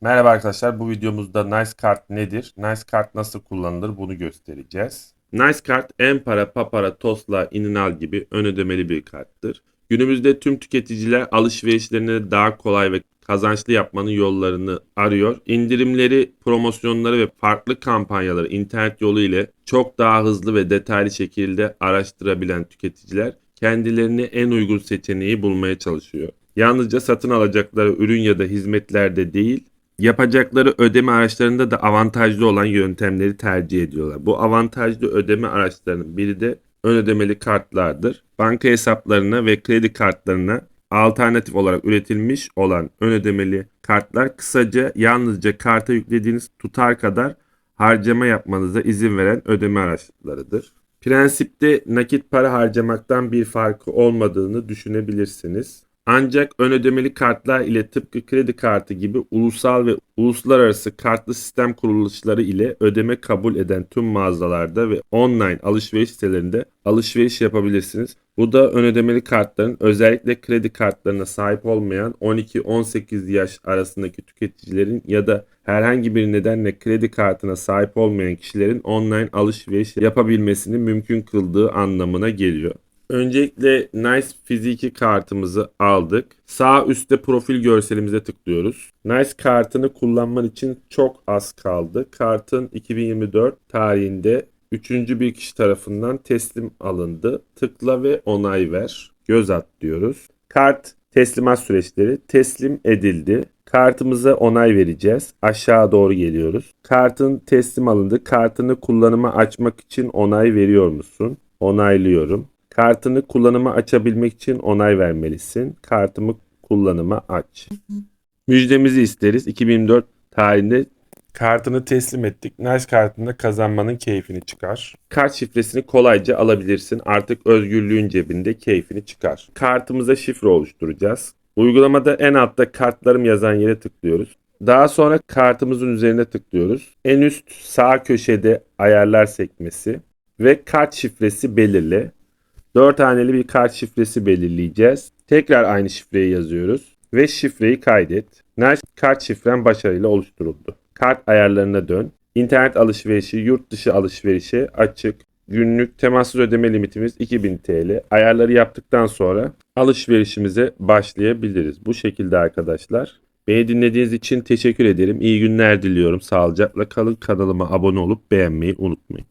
Merhaba arkadaşlar. Bu videomuzda Nice Kart nedir? Nice Kart nasıl kullanılır bunu göstereceğiz. Nice Kart Empara, Papara, Tosla, Ininal gibi ön ödemeli bir karttır. Günümüzde tüm tüketiciler alışverişlerini daha kolay ve kazançlı yapmanın yollarını arıyor. İndirimleri, promosyonları ve farklı kampanyaları internet yolu ile çok daha hızlı ve detaylı şekilde araştırabilen tüketiciler kendilerine en uygun seçeneği bulmaya çalışıyor. Yalnızca satın alacakları ürün ya da hizmetlerde değil, yapacakları ödeme araçlarında da avantajlı olan yöntemleri tercih ediyorlar. Bu avantajlı ödeme araçlarının biri de ön ödemeli kartlardır. Banka hesaplarına ve kredi kartlarına alternatif olarak üretilmiş olan ön ödemeli kartlar kısaca yalnızca karta yüklediğiniz tutar kadar harcama yapmanıza izin veren ödeme araçlarıdır. Prensipte nakit para harcamaktan bir farkı olmadığını düşünebilirsiniz. Ancak ön ödemeli kartlar ile tıpkı kredi kartı gibi ulusal ve uluslararası kartlı sistem kuruluşları ile ödeme kabul eden tüm mağazalarda ve online alışveriş sitelerinde alışveriş yapabilirsiniz. Bu da ön ödemeli kartların özellikle kredi kartlarına sahip olmayan 12-18 yaş arasındaki tüketicilerin ya da herhangi bir nedenle kredi kartına sahip olmayan kişilerin online alışveriş yapabilmesini mümkün kıldığı anlamına geliyor. Öncelikle Nice fiziki kartımızı aldık. Sağ üstte profil görselimize tıklıyoruz. Nice kartını kullanman için çok az kaldı. Kartın 2024 tarihinde üçüncü bir kişi tarafından teslim alındı. Tıkla ve onay ver. Göz at diyoruz. Kart teslimat süreçleri teslim edildi. Kartımıza onay vereceğiz. Aşağı doğru geliyoruz. Kartın teslim alındı. Kartını kullanıma açmak için onay veriyor musun? Onaylıyorum. Kartını kullanıma açabilmek için onay vermelisin. Kartımı kullanıma aç. Müjdemizi isteriz. 2004 tarihinde kartını teslim ettik. Nice kartında kazanmanın keyfini çıkar. Kart şifresini kolayca alabilirsin. Artık özgürlüğün cebinde keyfini çıkar. Kartımıza şifre oluşturacağız. Uygulamada en altta kartlarım yazan yere tıklıyoruz. Daha sonra kartımızın üzerine tıklıyoruz. En üst sağ köşede ayarlar sekmesi ve kart şifresi belirle. 4 haneli bir kart şifresi belirleyeceğiz. Tekrar aynı şifreyi yazıyoruz ve şifreyi kaydet. Nice kart şifren başarıyla oluşturuldu. Kart ayarlarına dön. İnternet alışverişi, yurt dışı alışverişe açık. Günlük temassız ödeme limitimiz 2000 TL. Ayarları yaptıktan sonra alışverişimize başlayabiliriz. Bu şekilde arkadaşlar. Beni dinlediğiniz için teşekkür ederim. İyi günler diliyorum. Sağlıcakla kalın. Kanalıma abone olup beğenmeyi unutmayın.